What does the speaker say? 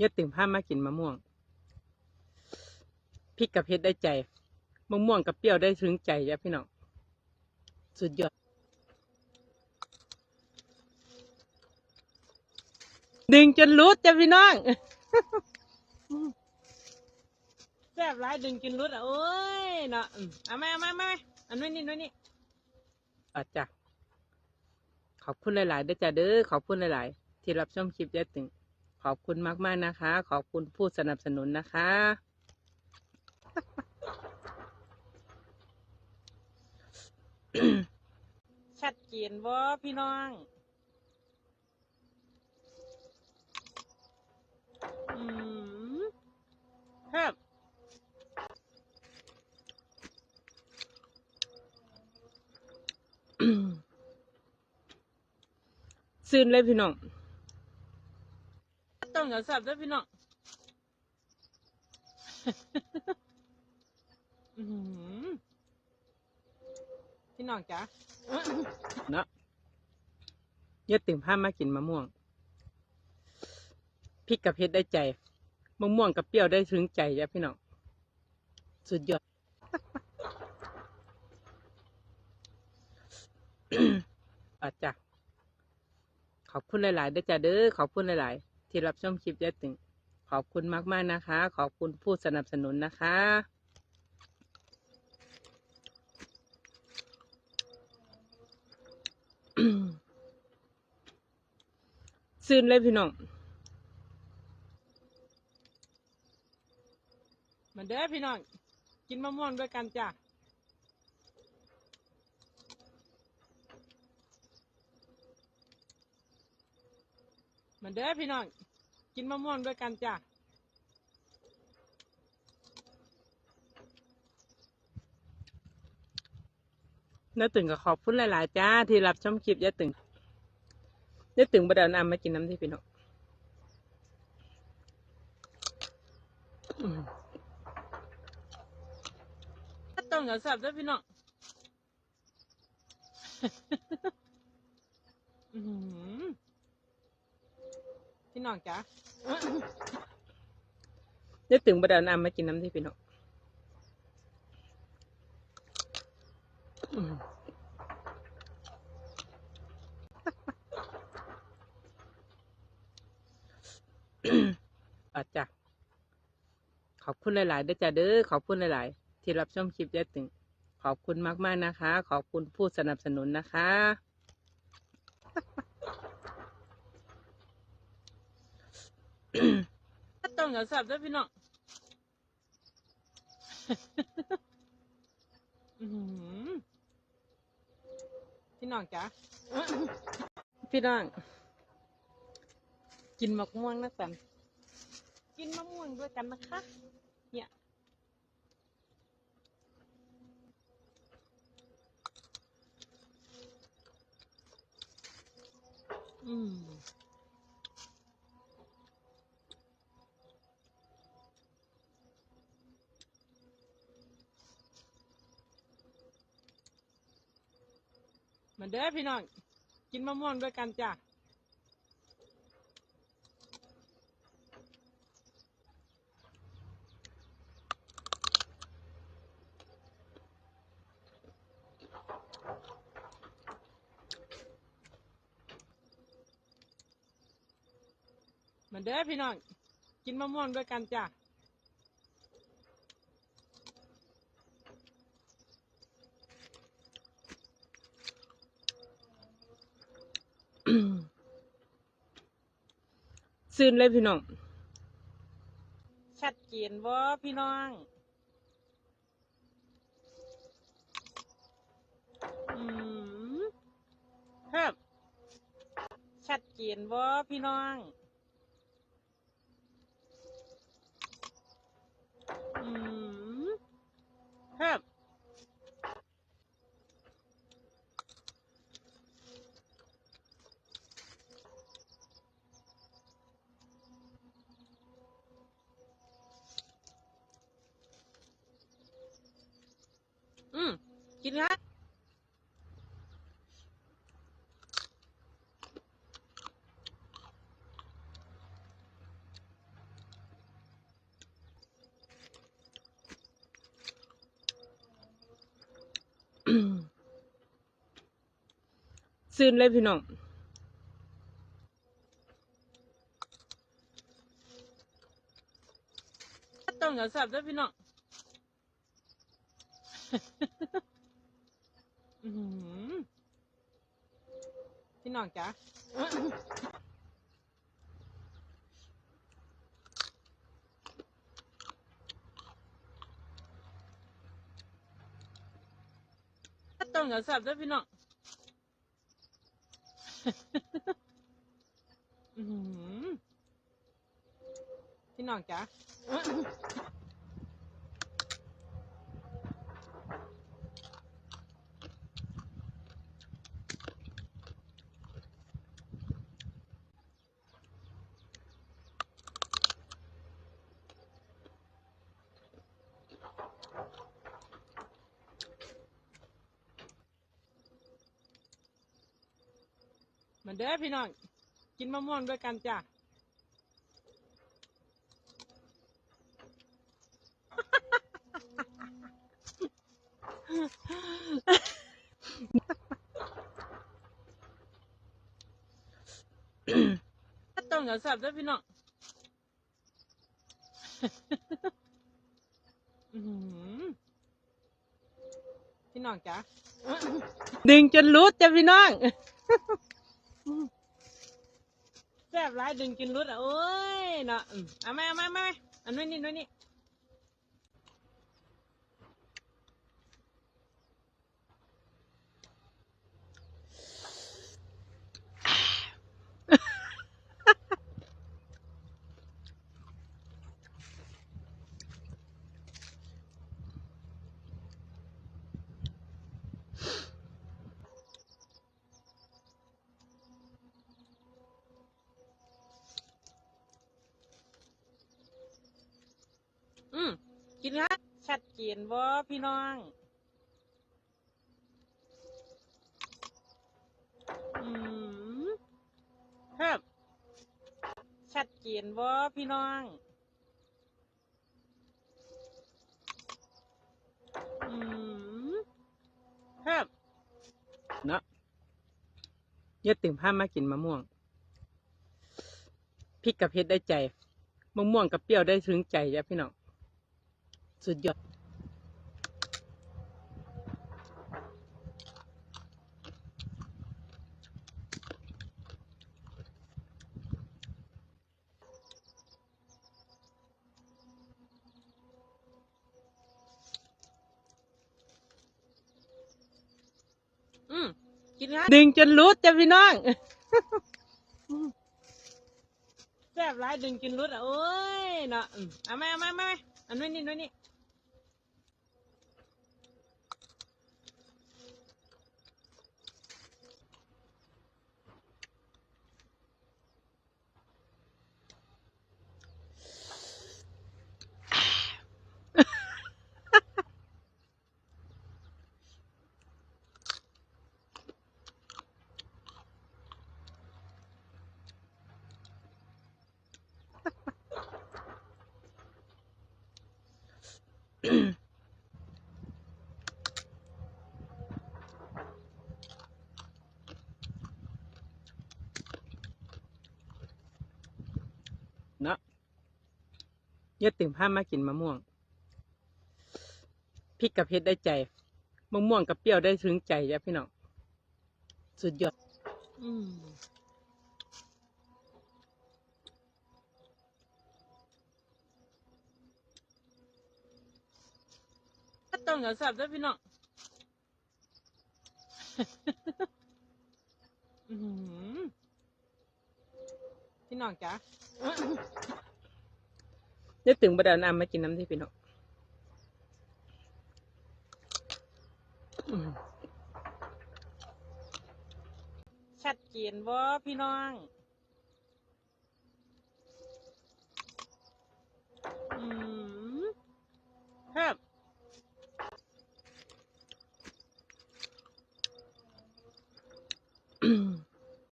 ยดตึงผ้ามากินมะม่วงพริกกับเผ็ดได้ใจมะม่วงกับเปรี้ยวได้ถึงใจจ้ะพี่น้องสุดยอดดึงจนรุดจ้ะพี่น้องแซ่บร้ายดึงจนรุดอะโอ้ยเนาะเอามาเอามาเอามาอันนู้นนี่นู้นนี่อะจ้ะขอบคุณหลายๆด้อจ้ะเด้อขอบคุณหลายๆที่รับชมคลิปยายตึง ขอบคุณมากๆนะคะ ขอบคุณผู้สนับสนุนนะคะ ชัดเจนบ่พี่น้องอืมครับซื่นเลยพี่น้อง ต้องกับสับด้วยพี่น้องอือหือพี่น้องจ๋าเนาะยดตึงผ้ามากินมะม่วงพริกกับเผ็ดได้ใจมะม่วงกับเปรี้ยวได้ถึงใจจ้ะพี่น้องสุดยอดอาจ้ะขอบคุณหลาย ๆ ด้อจ้ะเด้อขอบคุณหลาย ๆ ที่รับชมคลิปยายตึง ขอบคุณมาก ๆ นะคะ ขอบคุณผู้สนับสนุนนะคะซื่นเลยพี่น้อง มาเด้อพี่น้อง กินมะม่วงด้วยกันจ้ะมาเด้อพี่น้อง กินมะม่วงด้วยกันจ้ะน้าตึงก็ขอบคุณหลาย ๆ จ้า ที่รับชมคลิปยายตึงยายตึงบไดเอาน้ำมากินน้ำที่พี่น้องอืมต้องกับสับด้วยพี่น้องอื้อหือ พี่น้องจ้ายายตึงบไดเอาน้ำมากินน้ำที่พี่น้องอาจ้ะขอบคุณหลายๆด้อจ้ะเด้อขอบคุณหลาย ๆ ที่รับชมคลิปยายตึงขอบคุณมาก ๆ นะคะ ขอบคุณผู้สนับสนุนนะคะ ต้องกับสับด้วยพี่น้องพี่น้องจ้ะพี่น้อง กินมะม่วงนะสันกินมะม่วงด้วยกันนะคะ เนี่ยอืม มาเด้อพี่น้อง กินมะม่วงด้วยกันจ้ะมาเด้อพี่น้อง กินมะม่วงด้วยกันจ้ะ ซื่นเลยพี่น้อง ชัดเจนว่าพี่น้องอืมครับชัดเจนว่าพี่น้อง กินนะซื้นเลยพี่น้องต้องอย่สับด้วยพี่น้อง พี่น้องจ๋าต้องอย่าสับด้วยพี่น้องอือหือพี่น้องจ๋า เด้อพี่น้อง กินมะม่วงด้วยกันจ้ะต้องอย่าสับด้วยพี่น้องพี่น้องจ๋าดึงจนรุดจ้ะพี่น้อง แซ่บร้ายดึงกินรุดอะโอ้ยเนาะอืมเอามเอามเอามอันนู้นนี่นู้นนี่ อืมกินฮะ ชัดเจนบ่พี่น้อง อืมครับ ชัดเจนบ่พี่น้อง อืมครับ เนาะเยอะถึงพามากินมะม่วง พริกกับเผ็ดได้ใจ มะม่วงกับเปรี้ยวได้ถึงใจจ้ะพี่น้อง สุดยอดอืมกินฮะดึงจนรุดจ้ะพี่น้องแซ่บร้ายดึงจนรุดอะโอ้ยเนาะอืมเอามาเอามาเอามาอันนู้นนี่ เนาะเยอะถึงพามากินมะม่วงพริกกับเผ็ดได้ใจมะม่วงกับเปรี้ยวได้ถึงใจจ้ะพี่น้องสุดยอด อืม ต้องอย่าสับด้วยพี่น้องอือหือพี่น้องจ๋านึกถึงบดาน้ำมากินน้ำที่พี่น้องอืมชัดเจนบ่พี่น้องอืมครับ